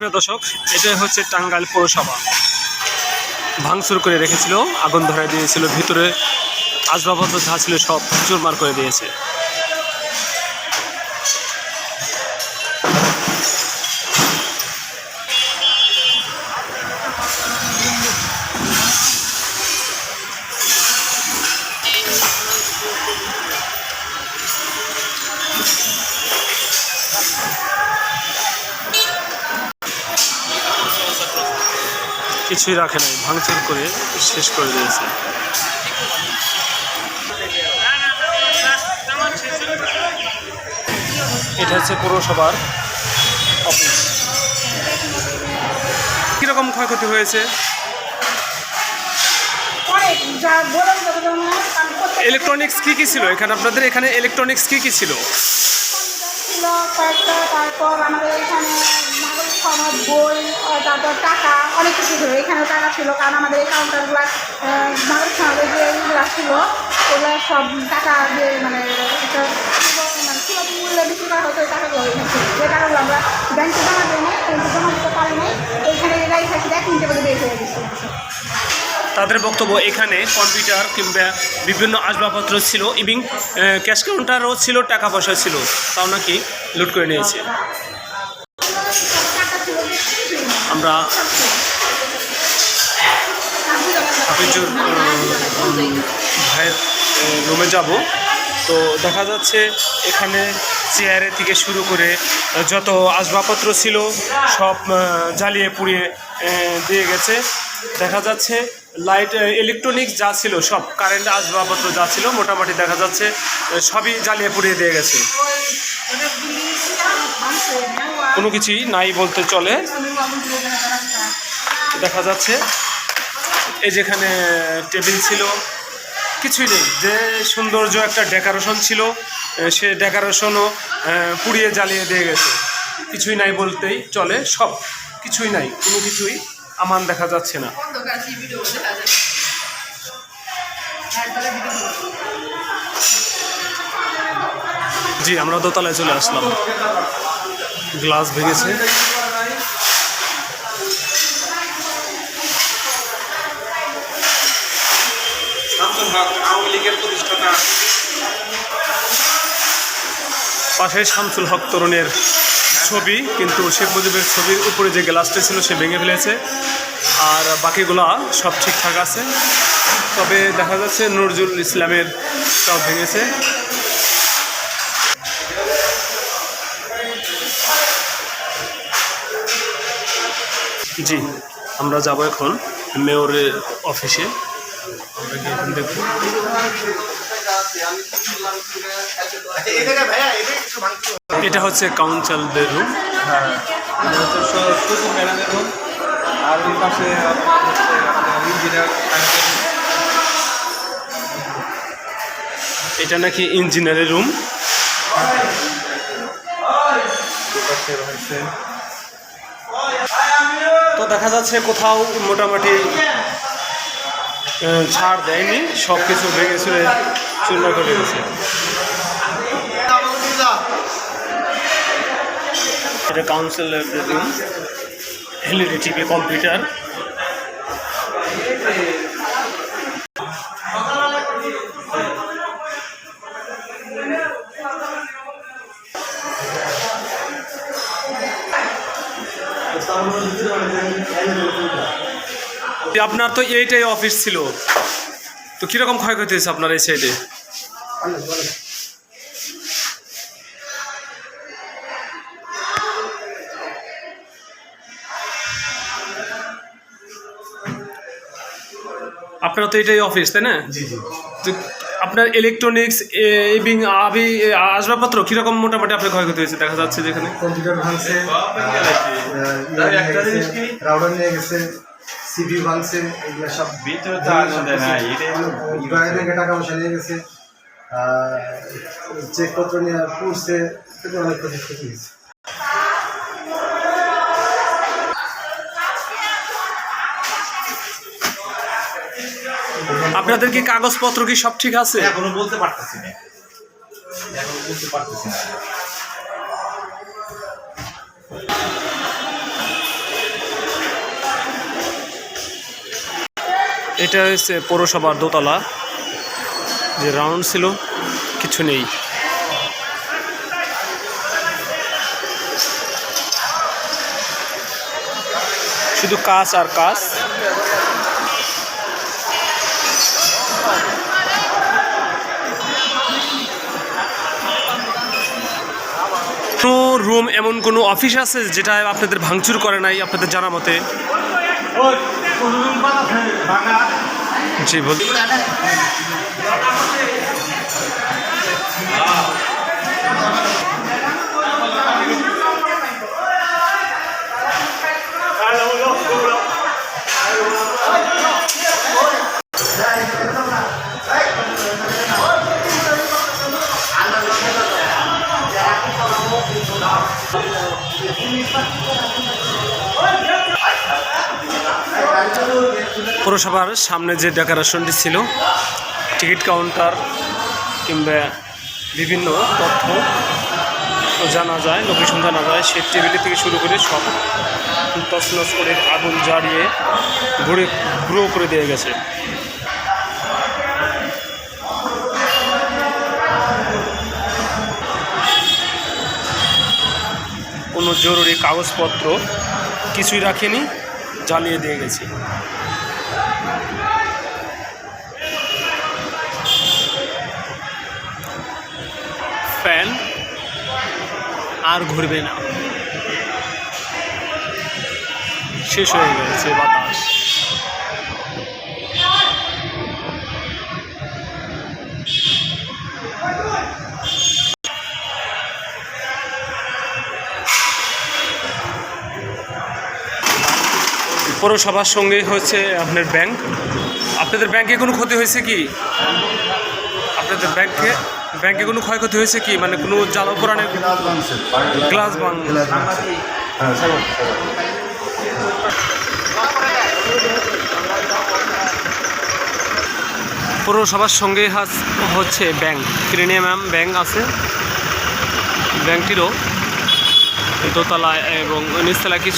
প্রিয় দর্শক, এটাই হচ্ছে টাঙ্গাইল পৌরসভা। ভাঙচুর করে রেখেছিল, আগুন ধরাই দিয়েছিল, ভিতরে আসবাবপত্র যা ছিল সব চুরমার করে দিয়েছে। কিছুই রাখে নাই, ভাঙচুর করে শেষ করে দিয়েছে। এটা হচ্ছে পৌরসভার অফিস। কীরকম ক্ষয়ক্ষতি হয়েছে? ইলেকট্রনিক্স কি কি ছিল? এখানে আপনাদের এখানে ইলেকট্রনিক্স কি কি ছিল? তারপর আমাদের এখানে বই টাকা, অনেক কিছু ছিল। এখানে টাকা ছিল, কারণ আমাদের এই কাউন্টারগুলো নাগরিক সনদের যে ইগুলো ছিল, ওগুলো সব টাকা দিয়ে মানে মানে বিক্রি করা হতো ওই টাকাগুলো যে টাকাগুলো আমরা ব্যাংকে জমা জমা দিতে থাকি হয়ে তাদের বক্তব্য এখানে, কম্পিউটার কিংবা বিভিন্ন আসবাবপত্র ছিল, এবং ক্যাশ কাউন্টারও ছিল, টাকা পয়সা ছিল, তাও নাকি লুট করে নিয়েছে। আমরা হাফিজুর ভাইয়ের রুমে যাব। তো দেখা যাচ্ছে এখানে চেয়ারে থেকে শুরু করে যত আসবাবপত্র ছিল সব জ্বালিয়ে পুড়িয়ে দিয়ে গেছে। দেখা যাচ্ছে লাইট ইলেকট্রনিক্স যা ছিল সব কারেন্ট আসবাবপত্র যা ছিল, মোটামুটি দেখা যাচ্ছে সবই জ্বালিয়ে পুড়িয়ে দিয়ে গেছে। কোনো কিছুই নাই বলতে চলে। দেখা যাচ্ছে এই যেখানে টেবিল ছিল, কিছুই নেই। যে সৌন্দর্য একটা ডেকোরেশন ছিল সে ডেকোরেশনও পুড়িয়ে জ্বালিয়ে দিয়ে গেছে। কিছুই নাই বলতেই চলে সব। কিছুই নাই, কোনো কিছুই আমান দেখা যাচ্ছে না। জি, আমরা দোতলায় চলে আসলাম। গ্লাস ভেঙেছে। পাশে শামসুল হক তরুণের ছবি কিন্তু শেখ মুজিবের ছবির উপরে যে গ্লাসটা ছিল সে ভেঙে ফেলেছে। আর বাকিগুলা সব ঠিকঠাক আছে। তবে দেখা যাচ্ছে নজরুল ইসলামের সব ভেঙেছে। জি আমরা যাব এখন মেয়রের অফিসে। এটা হচ্ছে কাউন্সিলদের রুম এটা নাকি ইঞ্জিনিয়ারের রুম তো দেখা যাচ্ছে কোথাও মোটামুটি ছাড় দেয়নি সব কিছু ভেঙে চুরে চূর্ণ করে গেছে এটা কাউন্সিলের রুম এলইডি টিভি কম্পিউটার আপনার তো এইটাই অফিস ছিল। তো কীরকম ক্ষয়ক্ষতি হয়েছে আপনার এই সাইডে আপনার তো এটাই অফিস তাই না? তো আপনার ইলেকট্রনিক্স এবং আবি আসবাবপত্র কীরকম মোটামুটি আপনার ক্ষয়ক্ষতি হয়েছে দেখা যাচ্ছে যেখানে? কম্পিউটার ভাঙছে রাউডার নিয়ে গেছে। সিভি ভাঙছে এগুলো সব ভিতরে তো টাকা পয়সা নিয়ে গেছে। চেকপত্র নিয়ে কিন্তু অনেক ক্ষতি ক্ষতি হয়েছে। আপনাদের কি কাগজপত্র কি সব ঠিক আছে? এখনও বলতে পারতেছি না। এখনও বলতে পারতেছি না। এটা হচ্ছে পৌরসভার দোতলা। যে রাউন্ড ছিল, কিছু নেই। শুধু কাজ আর কাজ। রুম এমন কোনো অফিস আছে যেটা আপনাদের ভাঙচুর করে নাই, আপনাদের জানা মতে? জি বল পৌরসভার সামনে যে ডেকোরেশনটি ছিল, টিকিট কাউন্টার কিংবা বিভিন্ন তথ্য জানা যায়, লোকেশন জানা যায় সে টেবিল থেকে শুরু করে সব তছনছ করে আগুন জ্বালিয়ে ঘুরে গ্রো করে দিয়ে গেছে। কোনো জরুরি কাগজপত্র কিছুই রাখেনি। জ্বালিয়ে দিয়ে গেছে। ফ্যান আর ঘুরবে না। শেষ হয়ে গেছে বাতাস। পৌরসভার সঙ্গে হচ্ছে আপনার ব্যাংক। আপনাদের ব্যাংকে কোনো ক্ষতি হয়েছে কি? আপনাদের ব্যাংকে ব্যাংকে কোনো ক্ষয়ক্ষতি হয়েছে কি? মানে কোনো জ্বালা পোড়ানে গ্লাস হ্যাঁ। পৌরসভার সঙ্গে হচ্ছে ব্যাংক। প্রিমিয়াম ব্যাংক আছে। ব্যাংকটিরও দোতলা এবং নিচতলায় কিছুটা